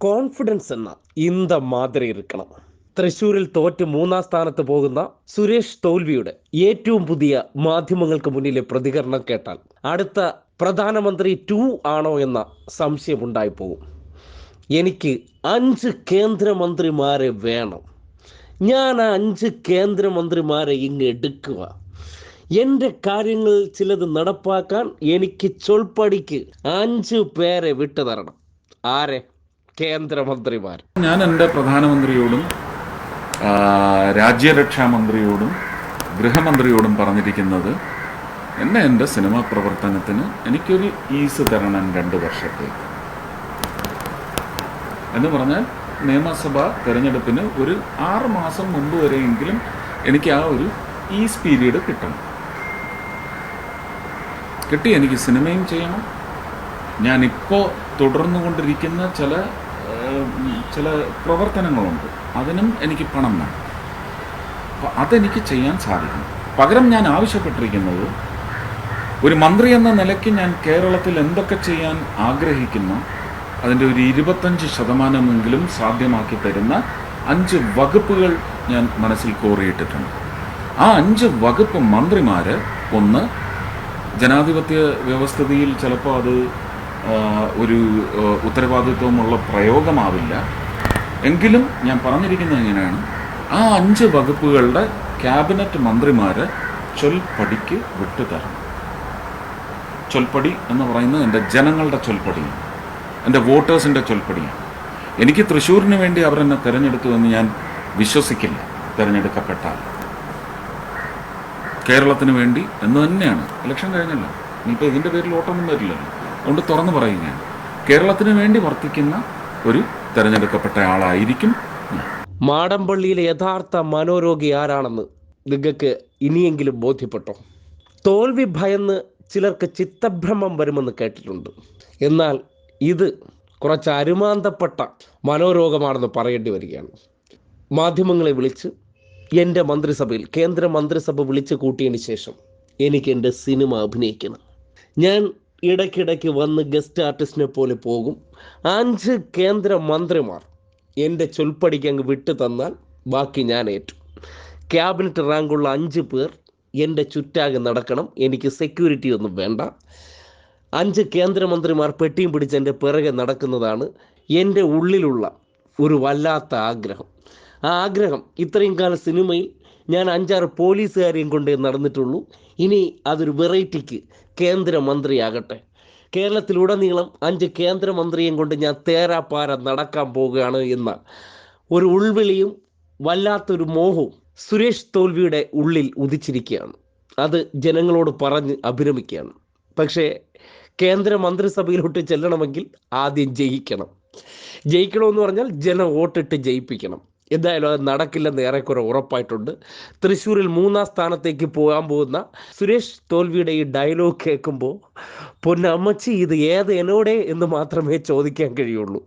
Confidence എന്ന ഇന്ത മാതിരി ഇരിക്കണം. തൃശൂരിൽ തോറ്റ് മൂന്നാം സ്ഥാനത്ത് പോകുന്ന സുരേഷ് തോൽവിയുടെ ഏറ്റവും പുതിയ മാധ്യമങ്ങൾക്ക് മുന്നിലെ പ്രതികരണം കേട്ടാൽ അടുത്ത പ്രധാനമന്ത്രി ടു ആണോ എന്ന സംശയം ഉണ്ടായിപ്പോകും എനിക്ക് അഞ്ച് കേന്ദ്രമന്ത്രിമാരെ വേണം. ഞാൻ ആ അഞ്ച് കേന്ദ്രമന്ത്രിമാരെ ഇങ്ങ് എടുക്കുക. എന്റെ കാര്യങ്ങൾ ചിലത് നടപ്പാക്കാൻ എനിക്ക് ചൊൽപ്പടിക്ക് അഞ്ച് പേരെ വിട്ടു തരണം. ആരെ? കേന്ദ്രമന്ത്രിമാർ. ഞാൻ എന്റെ പ്രധാനമന്ത്രിയോടും രാജ്യരക്ഷാ മന്ത്രിയോടും ഗൃഹമന്ത്രിയോടും പറഞ്ഞിരിക്കുന്നത് എന്നെ എന്റെ സിനിമാ പ്രവർത്തനത്തിന് എനിക്കൊരു ഈസ് തരണം രണ്ട് വർഷത്തേക്ക്. എന്ന് പറഞ്ഞാൽ നിയമസഭാ തിരഞ്ഞെടുപ്പിന് ഒരു ആറ് മാസം മുമ്പ് വരെയെങ്കിലും എനിക്ക് ആ ഒരു ഈസ് പീരീഡ് കിട്ടണം. കിട്ടി എനിക്ക് സിനിമയും ചെയ്യണം. ഞാനിപ്പോൾ തുടർന്നുകൊണ്ടിരിക്കുന്ന ചില ഏഹ്, ചില പ്രവർത്തനങ്ങളുണ്ട്. അതിനും എനിക്ക് പണം വേണം. അപ്പോൾ അതെനിക്ക് ചെയ്യാൻ സാധിക്കും. പകരം ഞാൻ ആവശ്യപ്പെട്ടിരിക്കുന്നത് ഒരു മന്ത്രി എന്ന നിലയ്ക്ക് ഞാൻ കേരളത്തിൽ എന്തൊക്കെ ചെയ്യാൻ ആഗ്രഹിക്കുന്നു അതിന്റെ ഒരു ഇരുപത്തഞ്ച് ശതമാനമെങ്കിലും സാധ്യമാക്കി തരുന്ന അഞ്ച് വകുപ്പുകൾ ഞാൻ മനസ്സിൽ കോറിയിട്ടിട്ടുണ്ട്. ആ അഞ്ച് വകുപ്പ് മന്ത്രിമാർ ഒന്ന് ജനാധിപത്യ വ്യവസ്ഥിതിയിൽ ചിലപ്പോൾ അത് ഒരു ഉത്തരവാദിത്വമുള്ള പ്രയോഗമാവില്ല. എങ്കിലും ഞാൻ പറഞ്ഞിരിക്കുന്നത് എങ്ങനെയാണ് ആ അഞ്ച് വകുപ്പുകളുടെ ക്യാബിനറ്റ് മന്ത്രിമാർ ചൊൽപ്പടിക്ക് വിട്ടുതരണം ചൊൽപ്പടി എന്ന് പറയുന്നത് എന്റെ ജനങ്ങളുടെ ചൊൽപ്പടിയാണ് എന്റെ വോട്ടേഴ്സിന്റെ ചൊൽപ്പടിയാണ് എനിക്ക് തൃശ്ശൂരിന് വേണ്ടി അവരെന്നെ തിരഞ്ഞെടുത്തു എന്ന് ഞാൻ വിശ്വസിക്കില്ല തിരഞ്ഞെടുക്കപ്പെട്ടാൽ. കേരളത്തിന് വേണ്ടി എന്ന് തന്നെയാണ്. ഇലക്ഷൻ കഴിഞ്ഞല്ലോ. ഇനിയിപ്പോൾ ഇതിന്റെ പേരിൽ വോട്ടൊന്നും വരില്ലല്ലോ. അതുകൊണ്ട് തുറന്നു പറയുകയാണ്. കേരളത്തിന് വേണ്ടി വർത്തിക്കുന്ന ഒരു തെരഞ്ഞെടുക്കപ്പെട്ട ആളായിരിക്കും മാടമ്പള്ളിയിലെ യഥാർത്ഥ മനോരോഗി ആരാണെന്ന് നിങ്ങൾക്ക് ഇനിയെങ്കിലും ബോധ്യപ്പെട്ടോ? തോൽവി ഭയന്ന് ചിലർക്ക് ചിത്തഭ്രമം വരുമെന്ന് കേട്ടിട്ടുണ്ട്. എന്നാൽ ഇത് കുറച്ച് അരുമാന്തപ്പെട്ട മനോരോഗമാണെന്ന് പറയേണ്ടി വരികയാണ്. മാധ്യമങ്ങളെ വിളിച്ച് എന്റെ മന്ത്രിസഭയിൽ കേന്ദ്ര മന്ത്രിസഭ വിളിച്ചു കൂട്ടിയതിന് ശേഷം എനിക്ക് എന്റെ സിനിമ അഭിനയിക്കണം. ഞാൻ ഇടയ്ക്കിടയ്ക്ക് വന്ന് ഗസ്റ്റ് ആർട്ടിസ്റ്റിനെ പോലെ പോകും. അഞ്ച് കേന്ദ്ര മന്ത്രിമാർ എന്റെ ചൊൽപ്പടിക്ക് അങ്ങ് വിട്ടു തന്നാൽ ബാക്കി ഞാൻ ഏറ്റു. ക്യാബിനറ്റ് റാങ്കുള്ള അഞ്ച് പേർ എന്റെ ചുറ്റാകെ നടക്കണം. എനിക്ക് സെക്യൂരിറ്റി ഒന്നും വേണ്ട. അഞ്ച് കേന്ദ്രമന്ത്രിമാർ പെട്ടിയും പിടിച്ച് എന്റെ പിറകെ നടക്കുന്നതാണ് എന്റെ ഉള്ളിലുള്ള ഒരു വല്ലാത്ത ആഗ്രഹം. ആ ആഗ്രഹം ഇത്രയും കാലം സിനിമയിൽ ഞാൻ അഞ്ചാറ് പോലീസുകാരെയും കൊണ്ട് നടന്നിട്ടുള്ളൂ. ഇനി അതൊരു വെറൈറ്റിക്ക് കേന്ദ്രമന്ത്രിയാകട്ടെ. കേരളത്തിലുടനീളം അഞ്ച് കേന്ദ്രമന്ത്രിയും കൊണ്ട് ഞാൻ തേരാപ്പാര നടക്കാൻ പോവുകയാണ് എന്ന ഒരു ഉൾവിളിയും വല്ലാത്തൊരു മോഹവും സുരേഷ് തോൽവിയുടെ ഉള്ളിൽ ഉദിച്ചിരിക്കുകയാണ്. അത് ജനങ്ങളോട് പറഞ്ഞ് അഭിരമിക്കുകയാണ്. പക്ഷേ കേന്ദ്ര മന്ത്രിസഭയിലോട്ട് ചെല്ലണമെങ്കിൽ ആദ്യം ജയിക്കണം. ജയിക്കണമെന്ന് പറഞ്ഞാൽ ജനം വോട്ടിട്ട് ജയിപ്പിക്കണം. എന്തായാലും അത് നടക്കില്ലെന്ന് ഏറെക്കുറെ ഉറപ്പായിട്ടുണ്ട്. തൃശ്ശൂരിൽ മൂന്നാം സ്ഥാനത്തേക്ക് പോകാൻ പോകുന്ന സുരേഷ് തോൽവിയുടെ ഈ ഡയലോഗ് കേൾക്കുമ്പോൾ പൊന്നമ്മച്ചി ഇത് ഏത് എന്നോടെ എന്ന് മാത്രമേ ചോദിക്കാൻ കഴിയുള്ളൂ.